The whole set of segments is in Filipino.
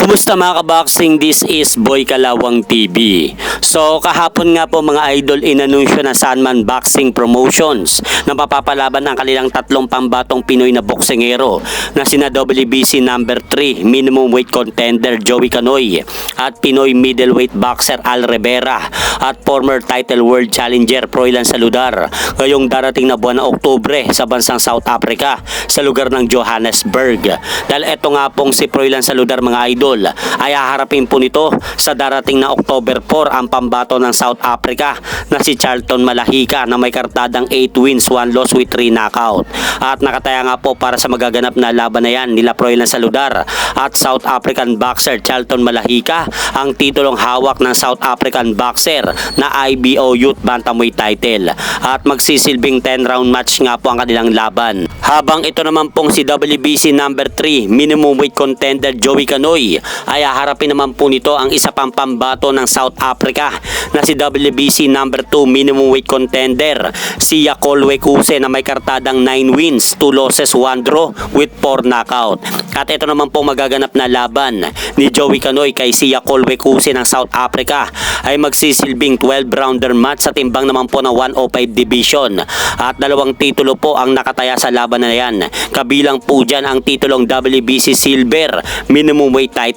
Kumusta mga kaboxing? This is Boy Kalawang TV. So kahapon nga po mga idol inanunsyo na Sunman Boxing Promotions na mapapalaban ang kanilang tatlong pambatong Pinoy na boksingero na sina WBC number 3 minimum weight contender Joey Canoy at Pinoy middleweight boxer Al Rivera at former title world challenger Froilan Saludar ngayong darating na buwan ng Oktubre sa bansang South Africa sa lugar ng Johannesburg. Dahil eto nga pong si Froilan Saludar mga idol ay haharapin po nito sa darating na October 4 ang pambato ng South Africa na si Charlton Malahika na may kartadang 8 wins, 1 loss with 3 knockout. At nakataya nga po para sa magaganap na laban na yan nila Froilan Saludar at South African boxer Charlton Malahika ang titulong hawak ng South African boxer na IBO Youth Bantamweight title at magsisilbing 10 round match nga po ang kanilang laban. Habang ito naman pong si WBC number 3 minimum weight contender Joey Canoy ay haharapin naman po nito ang isa pang pambato ng South Africa na si WBC number 2 minimum weight contender si Yakolwe Kuse na may kartadang 9 wins, 2 losses, 1 draw with 4 knockout. At ito naman po magaganap na laban ni Joey Canoy kay si Yakolwe Kuse ng South Africa ay magsisilbing 12 rounder match sa timbang naman po ng 105 division at dalawang titulo po ang nakataya sa laban na yan. Kabilang po dyan ang titulong WBC Silver minimum weight title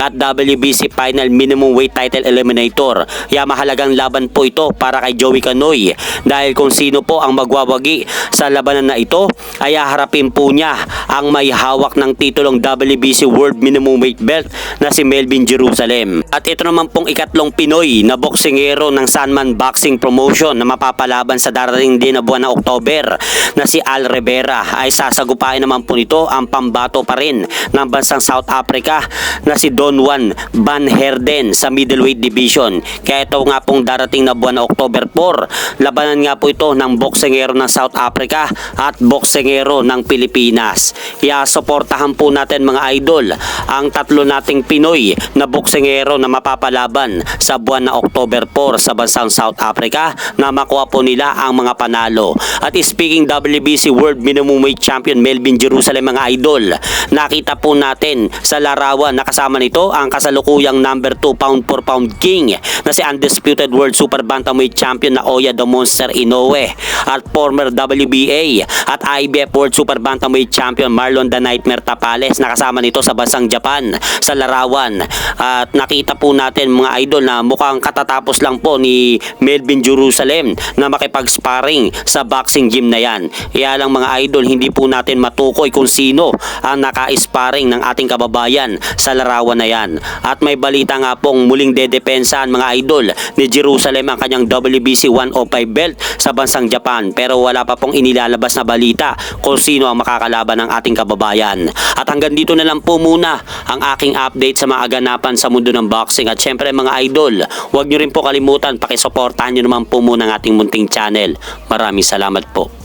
at WBC Final minimum weight title eliminator. Kaya mahalagang laban po ito para kay Joey Canoy dahil kung sino po ang magwawagi sa labanan na ito ay haharapin po niya ang may hawak ng titulong WBC World Minimum Weight Belt na si Melvin Jerusalem. At ito naman pong ikatlong Pinoy na boksingero ng Sunman Boxing Promotion na mapapalaban sa darating din na buwan ng Oktober na si Al Rivera ay sasagupain naman po nito ang pambato pa rin ng bansang South Africa na si Don Juan Van Herden sa middleweight division. Kaya ito nga pong darating na buwan ng October 4, labanan nga po ito ng boksingero ng South Africa at boksingero ng Pilipinas. Kaya suportahan po natin mga idol ang tatlo nating Pinoy na boksingero na mapapalaban sa buwan na October 4 sa bansang South Africa na makuha po nila ang mga panalo. At speaking WBC World Minimum Weight Champion Melvin Jerusalem mga idol, nakita po natin sa larawan na kasama nito ang kasalukuyang number 2 pound for pound king na si Undisputed World Super Bantamweight Champion na Oya the Monster Inoue at former WBA at IBF World Super Bantamweight Champion Marlon the Nightmare Tapales na kasama nito sa bansang Japan sa larawan at nakita po natin mga idol na mukhang katatapos lang po ni Melvin Jerusalem na makipag-sparring sa boxing gym na yan. Kaya lang mga idol hindi po natin matukoy kung sino ang naka-sparring ng ating kababayan sa larawan na yan. At may balita nga pong muling dedepensahan mga idol ni Jerusalem ang kanyang WBC 105 belt sa bansang Japan pero wala pa pong inilalabas na balita kung sino ang makakalaban ng ating kababayan. At hanggang dito na lang po muna ang aking update sa mga aganapan sa mundo ng boxing at syempre mga idol, huwag nyo rin po kalimutan pakisuportahan nyo naman po muna ang ating munting channel. Maraming salamat po.